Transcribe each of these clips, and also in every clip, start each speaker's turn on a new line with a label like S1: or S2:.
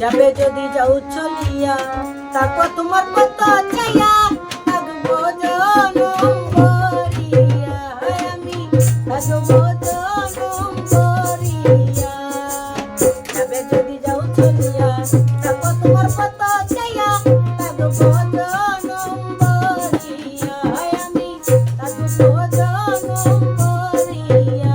S1: যাবে যদি যাও চলিয়া, তারপর তোমার কথা চাইয়া থাকব জনম হায় আমি থাকব জনম ভরিয়া যাবে যদি যাও চলিয়া, তারপর তোমার ভরিয়া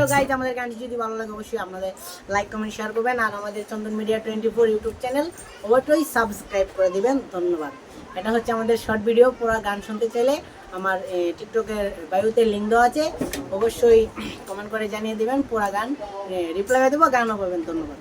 S1: প্রিয় গাইজ আমাদের গানটি যদি ভালো লাগে অবশ্যই আপনাদের লাইক কমেন্ট শেয়ার করবেন। আর আমাদের Chandan media twenty four YouTube channel অবশ্যই সাবস্ক্রাইব করে দিবেন। ধন্যবাদ। এটা হচ্ছে আমাদের শর্ট ভিডিও পুরো গান শুনতে চাইলে আমার টিকটকের বায়ুতে লিঙ্ক দেওয়া আছে। অবশ্যই কমেন্ট করে জানিয়ে দেবেন পুরো গান। রিপ্লাই দেবো গানও পাবেন ধন্যবাদ।